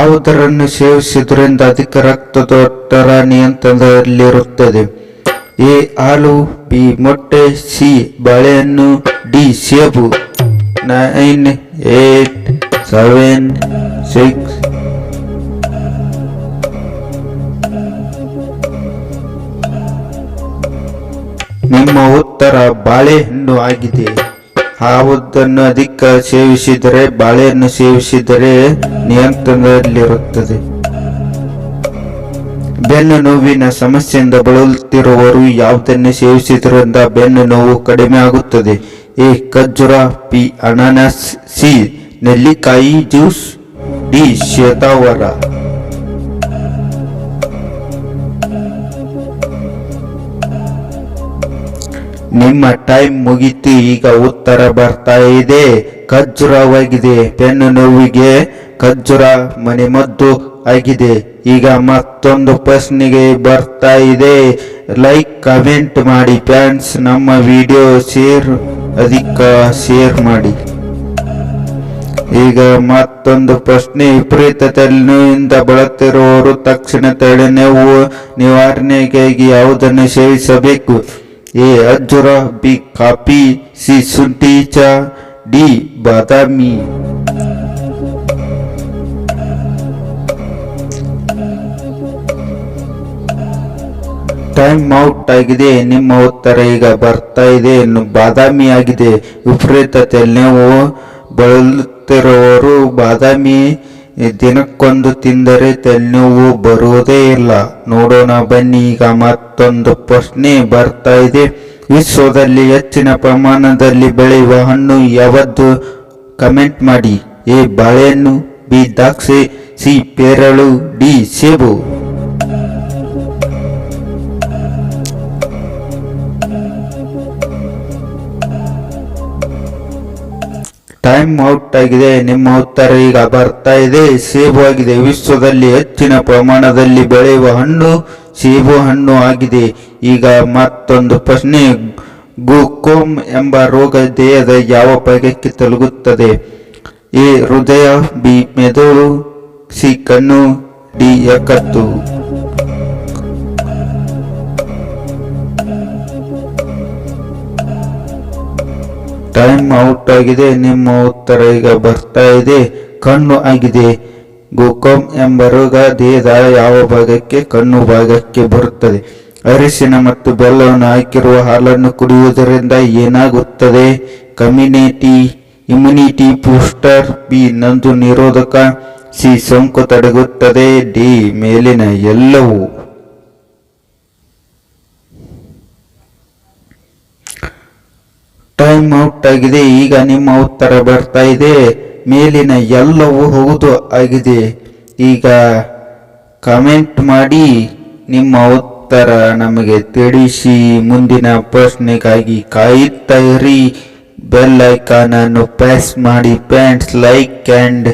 ಯಾವುದರನ್ನು ಸೇವಿಸುವುದರಿಂದ ಅಧಿಕ ರಕ್ತದೊತ್ತಡ ನಿಯಂತ್ರಣದಲ್ಲಿರುತ್ತದೆ. ಎ ಹಾಲು, ಬಿ ಮೊಟ್ಟೆ, ಸಿ ಬಾಳೆಹಣ್ಣು, ಡಿ ಸೇಬು. Nine, eight, seven, six. ನಿಮ್ಮ ಉತ್ತರ ಬಾಳೆಹಣ್ಣು ಆಗಿದೆ. ಯಾವುದನ್ನು ಅಧಿಕ ಸೇವಿಸಿದರೆ, ಬಾಳೆಯನ್ನು ಸೇವಿಸಿದರೆ ನಿಯಂತ್ರಣದಲ್ಲಿರುತ್ತದೆ. ಬೆನ್ನು ನೋವಿನ ಸಮಸ್ಯೆಯಿಂದ ಬಳಲುತ್ತಿರುವವರು ಯಾವುದನ್ನು ಸೇವಿಸಿದ್ರಿಂದ ಬೆನ್ನು ನೋವು ಕಡಿಮೆ ಆಗುತ್ತದೆ. ಎ ಖರ್ಜೂರ, ಪಿ, ಅನಾನಸ್, ಸಿ, ನೆಲ್ಲಿಕಾಯಿ, ಜ್ಯೂಸ್, ಡಿ ಶೇತಾವರ ನಿಮ್ಮ ಟೈಮ್ ಮುಗೀತು, ಈಗ ಉತ್ತರ ಬರ್ತಾ ಇದೆ. ಖರ್ಜೂರವಾಗಿದೆ ಬೆನ್ನು ನೋವಿಗೆ ಮನೆ ಮನೆಮದ್ದು ಆಗಿದೆ. ಈಗ ಮತ್ತೊಂದು ಪ್ರಶ್ನೆಗೆ ಬರ್ತಾ ಇದೆ. ಲೈಕ್, ಕಮೆಂಟ್ ಮಾಡಿ ಫ್ಯಾನ್ಸ್ ನಮ್ಮ ವಿಡಿಯೋ ಶೇರ್, ಅಧಿಕ ಶೇರ್ ಮಾಡಿ. ಈಗ ಮತ್ತೊಂದು ಪ್ರಶ್ನೆ ವಿಪರೀತ ತಲೆನೋವಿಂದ ಬಳಲುತ್ತಿರುವವರು ತಕ್ಷಣ ತಲೆನೋವು ನಿವಾರಣೆಗಾಗಿ ಯಾವುದನ್ನು ಸೇವಿಸಬೇಕು? ಎ ಅಜ್ಜುರ, ಬಿ ಕಾಫಿ ಸಿ ಶುಂಠಿ ಚಾ, ಡಿ ಬಾದಾಮಿ. ಟೈಮ್ ಔಟ್ ಆಗಿದೆ, ನಿಮ್ಮ ಉತ್ತರ ಈಗ ಬರ್ತಾ ಇದೆ ಬಾದಾಮಿ ಆಗಿದೆ. ವಿಪರೀತ ನೀವು ಬಳಲುತ್ತಿರುವವರು ಬಾದಾಮಿ. ದಿನಕ್ಕೊಂದು ತಿಂದರೆ ತಲೆನೋವು ಬರುವುದೇ ಇಲ್ಲ. ನೋಡೋಣ ಬನ್ನಿ, ಈಗ ಮತ್ತೊಂದು ಪ್ರಶ್ನೆ ಬರ್ತಾ ಇದೆ. ವಿಶ್ವದಲ್ಲಿ ಹೆಚ್ಚಿನ ಪ್ರಮಾಣದಲ್ಲಿ ಬೆಳೆಯುವ ಹಣ್ಣು ಯಾವತ್ತು ಕಮೆಂಟ್ ಮಾಡಿ. ಎ. ಬಾಳೆಹಣ್ಣು, ಬಿ. ದ್ರಾಕ್ಷಿ, ಸಿ. ಪೇರಳು, ಡಿ. ಸೇಬು. ಟೈಮ್ ಔಟ್ ಆಗಿದೆ. ನಿಮ್ಮ ಉತ್ತರ ಈಗ ಬರ್ತಾ ಇದೆ. ಸೇಬು ಆಗಿದೆ. ವಿಶ್ವದಲ್ಲಿ ಹೆಚ್ಚಿನ ಪ್ರಮಾಣದಲ್ಲಿ ಬೆಳೆಯುವ ಹಣ್ಣು ಸೇಬು ಹಣ್ಣು ಆಗಿದೆ. ಈಗ ಮತ್ತೊಂದು ಪ್ರಶ್ನೆ. ಗ್ಲೂಕೋಮ್ ಎಂಬ ರೋಗ ದೇಹದ ಯಾವ ಭಾಗಕ್ಕೆ ತಲುಗುತ್ತದೆ? ಎ, ಹೃದಯ, ಬಿ, ಮೆದುಳು, ಸಿ, ಕಣ್ಣು, ಡಿ, ಯಕತ್ತು. ಟೈಮ್ ಔಟ್ ಆಗಿದೆ, ನಿಮ್ಮ ಉತ್ತರ ಈಗ ಬರ್ತಾ ಇದೆ, ಕಣ್ಣು ಆಗಿದೆ. ಗೋಕಮ್ ಎಂಬ ರೋಗ ದೇಹದ ಯಾವ ಭಾಗಕ್ಕೆ, ಕಣ್ಣು ಭಾಗಕ್ಕೆ ಬರುತ್ತದೆ. ಅರಿಶಿನ ಮತ್ತು ಬೆಲ್ಲವನ್ನು ಹಾಕಿರುವ ಹಾಲನ್ನು ಕುಡಿಯುವುದರಿಂದ ಏನಾಗುತ್ತದೆ? ಕಮ್ಯುನಿಟಿ, ಇಮ್ಯುನಿಟಿ ಬೂಸ್ಟರ್, ಬಿ ನಂದು ನಿರೋಧಕ, ಸಿ ಸೋಂಕು ತಡೆಗುತ್ತದೆ ಡಿ ಮೇಲಿನ ಎಲ್ಲವೂ. ಟೈಮ್ ಔಟ್ ಆಗಿದೆ, ಈಗ ನಿಮ್ಮ ಉತ್ತರ ಬರ್ತಾ ಇದೆ, ಮೇಲಿನ ಎಲ್ಲವೂ ಹೌದು ಆಗಿದೆ. ಈಗ ಕಮೆಂಟ್ ಮಾಡಿ, ನಿಮ್ಮ ಉತ್ತರ ನಮಗೆ ತಿಳಿಸಿ, ಮುಂದಿನ ಪ್ರಶ್ನೆಗಾಗಿ ಕಾಯುತ್ತಾ ಇರಿ. ಬೆಲ್ ಐಕಾನ್ ಅನ್ನು ಪ್ರೆಸ್ ಮಾಡಿ ಫ್ರೆಂಡ್ಸ್ ಲೈಕ್ ಆ್ಯಂಡ್